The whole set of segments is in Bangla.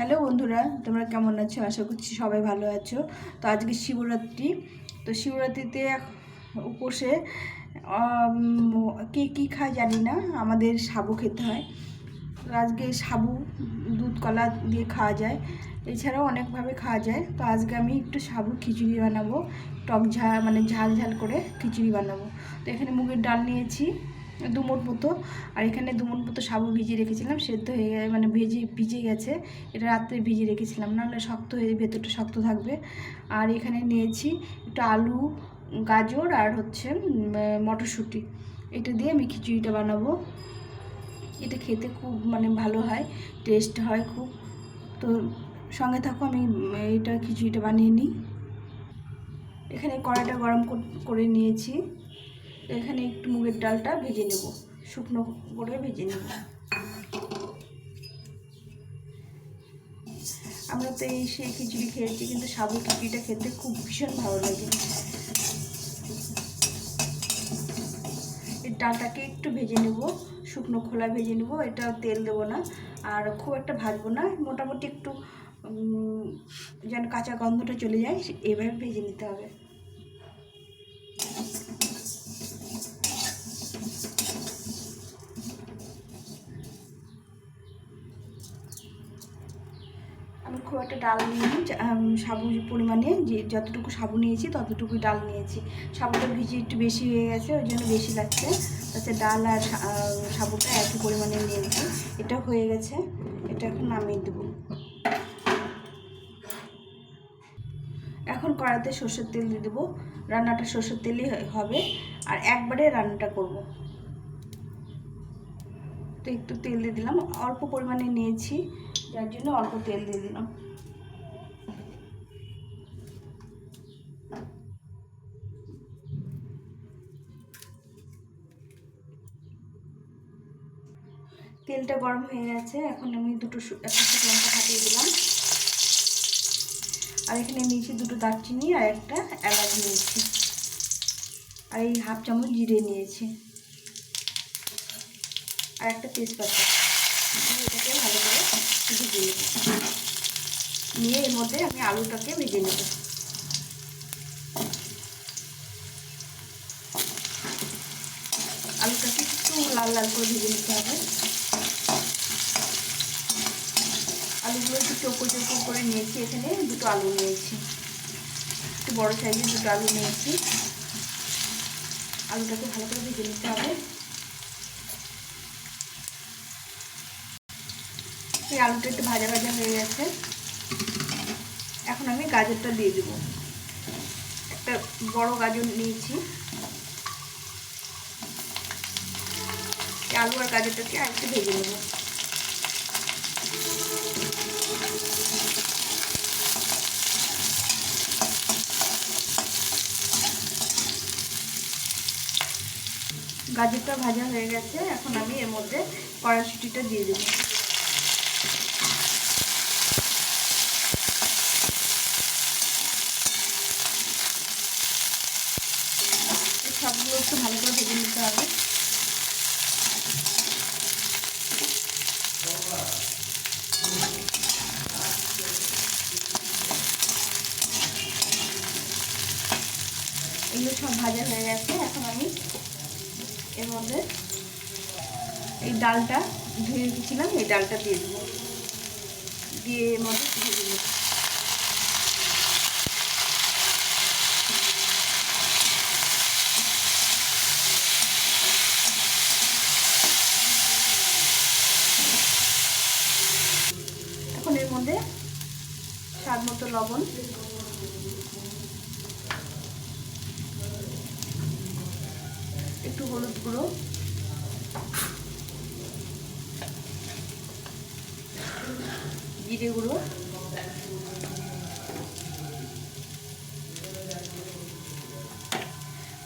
হ্যালো বন্ধুরা, তোমরা কেমন আছো? আশা করছি সবাই ভালো আছো। তো আজকে শিবরাত্রি। তো শিবরাত্রিতে উপসে কে, কী খায় জানি না, আমাদের সাবু খেতে হয়। তো আজকে সাবু, দুধ কলা দিয়ে খাওয়া যায়। এছাড়াও অনেকভাবে খাওয়া যায়। তো আজকে আমি একটু সাবু খিচুড়ি বানাবো। টক ঝাল মানে ঝাল ঝাল করে খিচুড়ি বানাবো। তো এখানে মুগের ডাল নিয়েছি। দুমোট মতো। আর এখানে দুমোট মতো সাবু ভিজিয়ে রেখেছিলাম, সেদ্ধ হয়ে গে- মানে ভেজে ভিজে গেছে। এটা রাত্রে ভিজিয়ে রেখেছিলাম, নাহলে শক্ত হয়ে, ভেতরটা শক্ত থাকবে। আর এখানে নিয়েছি একটু আলু, গাজর আর হচ্ছে মটরশুঁটি। এটা দিয়ে আমি খিচুড়িটা বানাবো। এটা খেতে খুব মানে ভালো হয়, টেস্ট হয় খুব। তো সঙ্গে থাকো, আমি এটা খিচুড়িটা বানিয়ে নিই। এখানে কড়াইটা গরম করে নিয়েছি। এখানে একটু মুগের ডালটা ভেজে নেব। শুকনো করে ভেজে নেব। আমরা তো এই সেই খিচুড়ি খেয়েছি, কিন্তু সাবু খিচুড়িটা খেতে খুব ভীষণ ভালো লাগে। এই ডালটাকে একটু ভেজে নেব, শুকনো খোলা ভেজে নেব, এটা তেল দেবো না, আর খুব একটা ভাজবো না, মোটামুটি একটু যেন কাঁচা গন্ধটা চলে যায় এভাবে ভেজে নিতে হবে আমি খুব একটা ডাল নিয়ে সাবু পরিমাণে যে যতটুকু সাবু নিয়েছি ততটুকুই ডাল নিয়েছি। সাবুটা ভিজে একটু বেশি হয়ে গেছে, ওই জন্য বেশি লাগছে। তাতে ডাল আর সাবুটা একই পরিমাণে নিয়েছি এটা হয়ে গেছে, এটা এখন নামিয়ে দেবো। এখন কড়াতে সর্ষের তেল দিয়ে দেবো। রান্নাটা সর্ষের তেলই হবে। আর একবারে রান্নাটা করব। তো একটু তেল দিয়ে দিলাম। অল্প পরিমাণে নিয়েছি, যার জন্য অল্প তেল দিয়ে দিলাম। তেলটা গরম হয়ে গেছে। এখন আমি দুটো একটা শুকনো লঙ্কা ফাটিয়ে দিলাম। আর এখানে নিয়েছি দুটো দারচিনি আর একটা এলাচ নিয়েছি। আর এই হাফ চামচ জিরে নিয়েছি। আর একটা তেজপাতা। এটাকে ভালো করে ভেজে নেব। নিয়ে এর মধ্যে আমি আলুটাকে ভেজে নেব। আলুটাকে একটু লাল লাল করে ভেজে নিতে হবে আলুগুলো একটু চৌকো চৌকো করে নিয়েছি, এখানে দুটো আলু নিয়েছি। একটু বড়ো সাইজের দুটো আলু নিয়েছি। আলুটাকে ভালো করে ভেজে নিতে হবে। এই আলুটা একটু ভাজা ভাজা হয়ে গেছে। এখন আমি গাজরটা দিয়ে দেবো। একটা বড় গাজর নিয়েছি। আলু আর গাজরটাকে আর একটু ভেজে নেব। গাজরটা ভাজা হয়ে গেছে, এখন আমি এর মধ্যে কড়াইশুটিটা দিয়ে দেবো। সবগুলো একটু ভালো করে ভেজে নিতে হবে। এগুলো সব ভাজা হয়ে গেছে, এখন আমি এর মধ্যে এই ডালটা ধুয়ে রেখেছিলাম এই ডালটা দিয়ে দেবো। দিয়ে এর মধ্যে ভেজে নেব। এখন এর মধ্যে স্বাদ মতো লবণ একটু হলুদ গুঁড়ো। জিরে গুঁড়ো।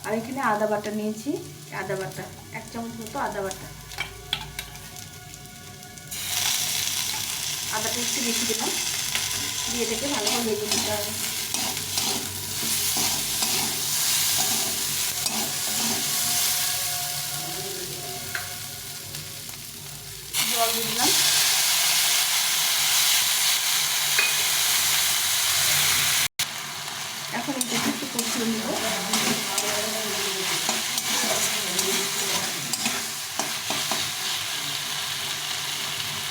আর এখানে আদা বাটা নিয়েছি। আদা বাটা, এক চামচ মতো আদা বাটা। আদাটা একটু বেশি দিলাম। দিয়ে এটাকে ভালো করে ভেজে নিতে হবে। দিয়ে দিলাম। এখন এটাকে একটু কষিয়ে নেব।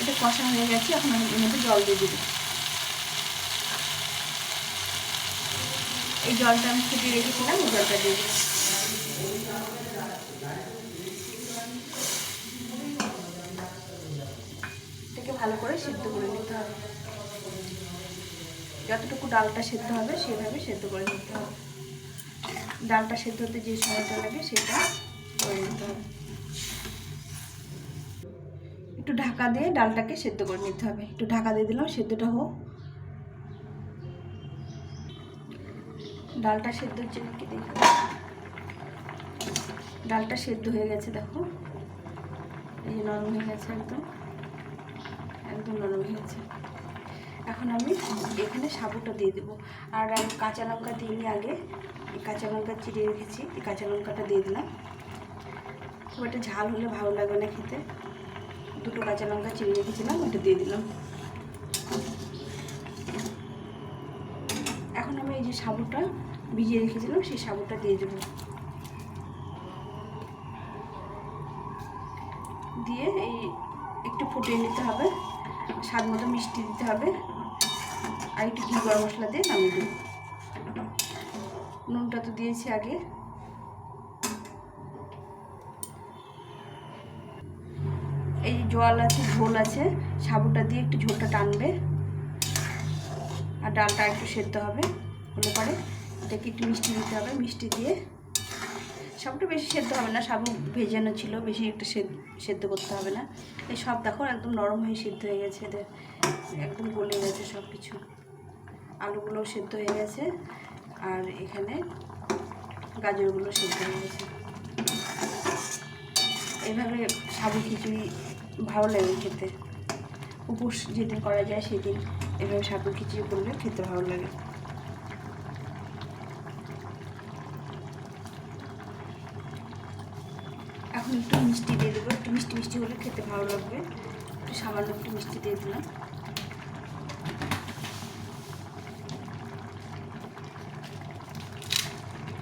এটা কষা হয়ে গেছে, এখন আমি এর জল দিয়ে দিব এই জলটা আমি ফুটিয়ে রেখেছিলাম ওই জলটা দিয়ে দিচ্ছি ভালো করে সিদ্ধ করে নিতে হবে। যতটুকু ডালটা সেদ্ধ হবে, সেভাবে সেদ্ধ করে নিতে হবে। ডালটা সেদ্ধ হতে যে সময়টা লাগে, সেটা করে নিতে হবে। একটু ঢাকা দিয়ে ডালটাকে সেদ্ধ করে নিতে হবে। একটু ঢাকা দিয়ে দিলাম, সেদ্ধটা হোক। ডালটা সেদ্ধ হচ্ছে নাকি দেখো। ডালটা সেদ্ধ হয়ে গেছে, দেখো। এই নরম হয়ে গেছে একদম। একদম নরম হয়ে গেছে এখন আমি এখানে সাবুটা দিয়ে দেবো। আর আমি কাঁচা লঙ্কা দিইনি আগে। এই কাঁচা লঙ্কা চিড়ে রেখেছি। এই কাঁচা লঙ্কাটা দিয়ে দিলাম। খুব একটা ঝাল হলে ভালো লাগবে না খেতে। দুটো কাঁচা লঙ্কা চিড়ে রেখেছিলাম, ওটা দিয়ে দিলাম। এখন আমি এই যে সাবুটা ভিজিয়ে রেখেছিলাম, সেই সাবুটা দিয়ে দেবো দিয়ে এই একটু ফুটিয়ে নিতে হবে, স্বাদ মতো মিষ্টি দিতে হবে, আর একটু ঘি গরম মশলা দিয়ে নামিয়ে দেবো নুনটা তো দিয়েছি আগে। এই যে জল আছে, ঝোল আছে, সাবুটা দিয়ে একটু ঝোলটা টানবে। আর ডালটা একটু সেদ্ধ হবে, হলে পরে এটাকে একটু মিষ্টি দিতে হবে, মিষ্টি দিয়ে সাবুটা বেশি সেদ্ধ হবে না, সাবু ভেজানো ছিল, বেশি একটু সেদ্ধ করতে হবে না। এই সব দেখো, একদম নরম হয়ে সিদ্ধ হয়ে গেছে, এদের একদম গলে গেছে সব কিছু আলুগুলোও সেদ্ধ হয়ে গেছে, আর এখানে গাজরগুলো সেদ্ধ হয়ে গেছে। এভাবে সাবু খিচুড়ি ভালো লাগে খেতে। উপোস যেদিন করা যায় সেদিন এভাবে সাবু খিচুড়ি করলে খেতে ভালো লাগে। একটু মিষ্টি দিয়ে দেবো। একটু মিষ্টি মিষ্টি হলে খেতে ভালো লাগবে। একটু সামান্য একটু মিষ্টি দিয়ে দিলাম।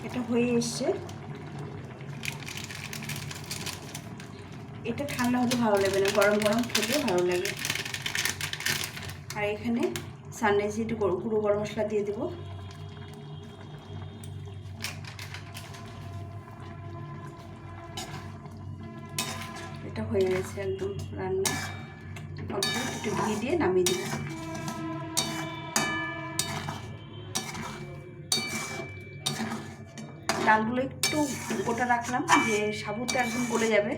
এটা হয়ে এসছে। এটা ঠান্ডা হলে ভালো লাগবে না। গরম গরম খেলে ভালো লাগে। আর এখানে সানরাইজে একটু গুঁড়ো গরম মশলা দিয়ে দেবো এটা হয়ে গেছে একদম রান্না। কমপ্লিট একটু ঘি দিয়ে নামিয়ে দিলাম। ডালগুলো একটু গোটা রাখলাম, যে সাবুটা একদম গলে যাবে।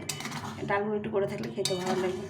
ডালগুলো একটু গোটা থাকলে খেতে ভালো লাগবে